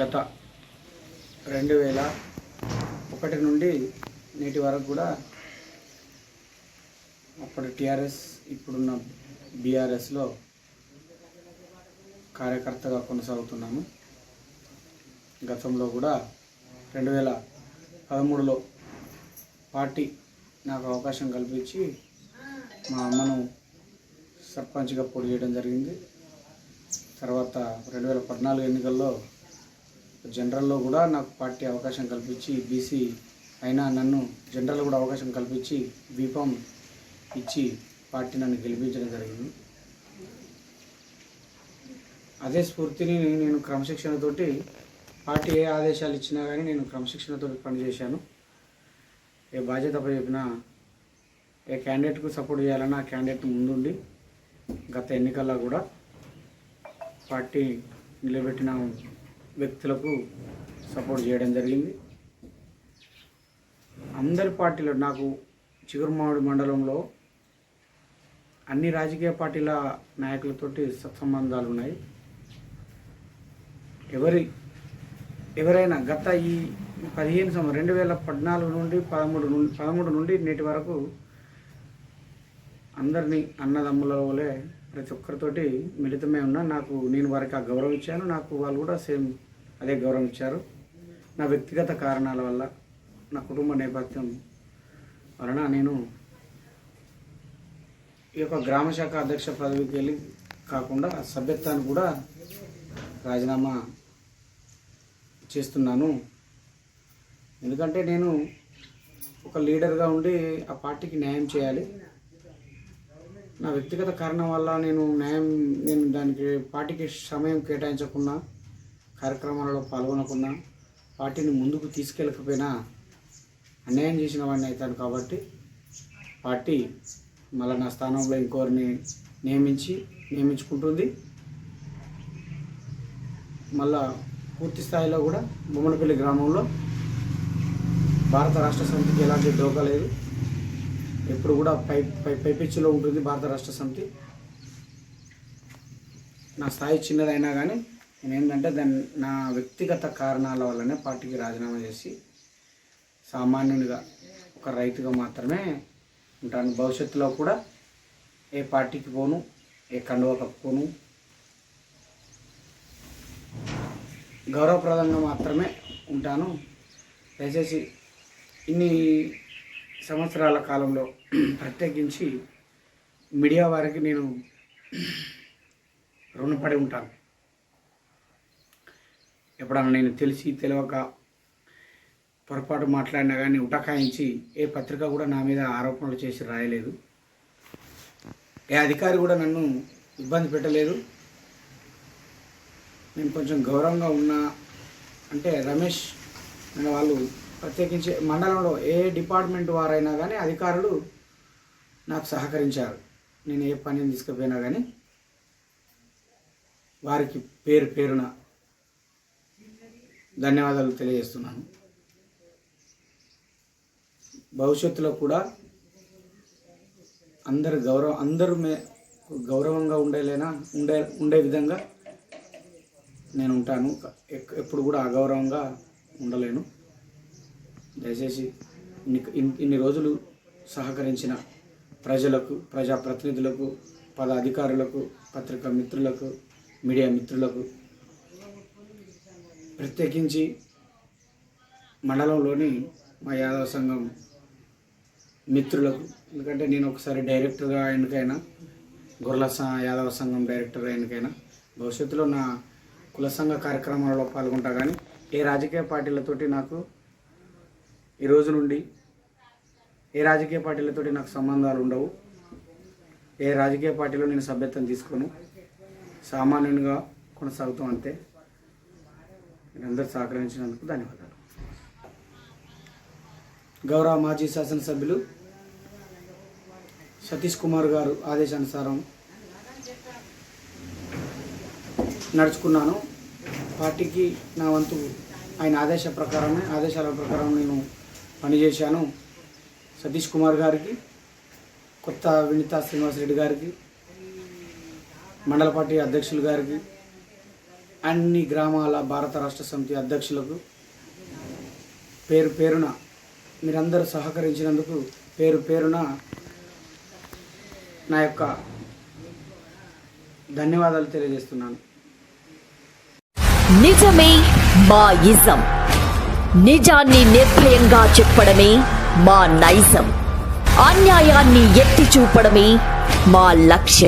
గత రెండు వేల ఒకటి నుండి నేటి వరకు కూడా అప్పటి టీఆర్ఎస్ ఇప్పుడున్న బీఆర్ఎస్లో కార్యకర్తగా కొనసాగుతున్నాను గతంలో కూడా రెండు వేల పదమూడులో పార్టీ నాకు అవకాశం కల్పించి మా అమ్మను సర్పంచ్గా పోటీ చేయడం జరిగింది. తర్వాత రెండు వేల పద్నాలుగు ఎన్నికల్లో జనరల్లో కూడా నాకు పార్టీ అవకాశం కల్పించి బీసీ అయినా నన్ను జనరల్ కూడా అవకాశం కల్పించి బీఫామ్ ఇచ్చి పార్టీ నన్ను గెలిపించడం జరిగింది. అదే స్ఫూర్తిని నేను క్రమశిక్షణతోటి పార్టీ ఏ ఆదేశాలు ఇచ్చినా కానీ నేను క్రమశిక్షణతో పనిచేశాను. ఏ బాధ్యత చెప్పినా ఏ క్యాండిడేట్కు సపోర్ట్ చేయాలన్నా ఆ క్యాండిడేట్ ముందుండి గత ఎన్నికల్లో కూడా పార్టీ నిలబెట్టిన వ్యక్తులకు సపోర్ట్ చేయడం జరిగింది. అందరి పార్టీలు నాకు చిగురుమామిడి మండలంలో అన్ని రాజకీయ పార్టీల నాయకులతోటి సత్సంబంధాలు ఉన్నాయి. ఎవరి ఎవరైనా గత ఈ పదిహేను సంవత్సరం రెండు వేల పద్నాలుగు నుండి పదమూడు నుండి పదమూడు నుండి నేటి వరకు అందరినీ అన్నదమ్ముల వలె ప్రతి ఒక్కరితోటి మిళితమే ఉన్నా నాకు నేను వారికి ఆ గౌరవం ఇచ్చాను. నాకు వాళ్ళు కూడా సేమ్ అదే గౌరవం ఇచ్చారు నా వ్యక్తిగత కారణాల వల్ల నా కుటుంబ నేపథ్యం వలన నేను ఈ యొక్క గ్రామ శాఖ అధ్యక్ష పదవికి వెళ్ళి కాకుండా సభ్యత్వాన్ని కూడా రాజీనామా చేస్తున్నాను. ఎందుకంటే నేను ఒక లీడర్గా ఉండి ఆ పార్టీకి న్యాయం చేయాలి. నా వ్యక్తిగత కారణం వల్ల నేను న్యాయం నేను దానికి పార్టీకి సమయం కేటాయించకుండా కార్యక్రమాలలో పాల్గొనకుండా పార్టీని ముందుకు తీసుకెళ్ళకపోయినా అన్యాయం చేసిన వాడిని అవుతాను కాబట్టి పార్టీ మళ్ళీ నా స్థానంలో ఇంకోరిని నియమించి నియమించుకుంటుంది. మళ్ళా పూర్తి స్థాయిలో కూడా బొమ్మనపల్లి గ్రామంలో భారత రాష్ట్ర సమితికి ఎలాంటి డోకా లేదు. ఎప్పుడు కూడా పై పై పైపిచ్చిలో ఉంటుంది భారత రాష్ట్ర సమితి. నా స్థాయి చిన్నదైనా కానీ నేను ఏంటంటే దాన్ని నా వ్యక్తిగత కారణాల వల్లనే పార్టీకి రాజీనామా చేసి సామాన్యునిగా ఒక రైతుగా మాత్రమే ఉంటాను. భవిష్యత్తులో కూడా ఏ పార్టీకి పోను ఏ కండువ కప్పుకోను గౌరవప్రదంగా మాత్రమే ఉంటాను. దయచేసి ఇన్ని సంవత్సరాల కాలంలో ప్రత్యేకించి మీడియా వారికి నేను రుణపడి ఉంటాను. ఎప్పుడన్నా నేను తెలిసి తెలియక పొరపాటు మాట్లాడినా కానీ ఉటకాయించి ఏ పత్రిక కూడా నా మీద ఆరోపణలు చేసి రాయలేదు. ఏ అధికారి కూడా నన్ను ఇబ్బంది పెట్టలేదు. నేను కొంచెం గౌరవంగా ఉన్నా అంటే రమేష్ అనే వాళ్ళు ప్రత్యేకించి మండలంలో ఏ డిపార్ట్మెంట్ వారైనా కానీ అధికారులు నాకు సహకరించారు. నేను ఏ పనిని తీసుకుపోయినా కానీ వారికి పేరు పేరున ధన్యవాదాలు తెలియజేస్తున్నాను. భవిష్యత్తులో కూడా అందరు గౌరవం అందరూ మే గౌరవంగా ఉండేలేనా ఉండే ఉండే విధంగా నేను ఉంటాను. ఎప్పుడు కూడా అగౌరవంగా ఉండలేను. దయచేసి ఇన్ని ఇన్ని రోజులు సహకరించిన ప్రజలకు ప్రజాప్రతినిధులకు పద అధికారులకు పత్రికా మిత్రులకు మీడియా మిత్రులకు ప్రత్యేకించి మండలంలోని మా యాదవ సంఘం మిత్రులకు ఎందుకంటే నేను ఒకసారి డైరెక్టర్గా ఎన్నికైనా గొర్రెల స- యాదవ సంఘం డైరెక్టర్గా ఎన్నికైనా భవిష్యత్తులో నా కుల సంఘ కార్యక్రమాలలో పాల్గొంటా కానీ ఏ రాజకీయ పార్టీలతోటి నాకు ఈ రోజు నుండి ఏ రాజకీయ పార్టీలతోటి నాకు సంబంధాలు ఉండవు ఏ రాజకీయ పార్టీలో నేను సభ్యత్వం తీసుకోను సామాన్యునిగా కొనసాగుతాం అంతే. మీరందరూ సహకరించినందుకు ధన్యవాదాలు. గౌరవ మాజీ శాసనసభ్యులు సతీష్ కుమార్ గారు ఆదేశానుసారం నడుచుకున్నాను. పార్టీకి నా వంతు ఆయన ఆదేశ ప్రకారమే ఆదేశాల ప్రకారం నేను పనిచేశాను. సతీష్ కుమార్ గారికి కొత్త వినిత శ్రీనివాసరెడ్డి గారికి మండల పార్టీ అధ్యక్షులు గారికి అన్ని గ్రామాల భారత రాష్ట్ర సమితి అధ్యక్షులకు పేరు పేరున మీరందరూ సహకరించినందుకు పేరు పేరున నా యొక్క ధన్యవాదాలు తెలియజేస్తున్నాను. నిజమే మా ఇజం. నిజాన్ని నిర్భయంగా చెప్పడమే మా నైజం. అన్యాయాన్ని ఎత్తి చూపడమే మా లక్ష్యం.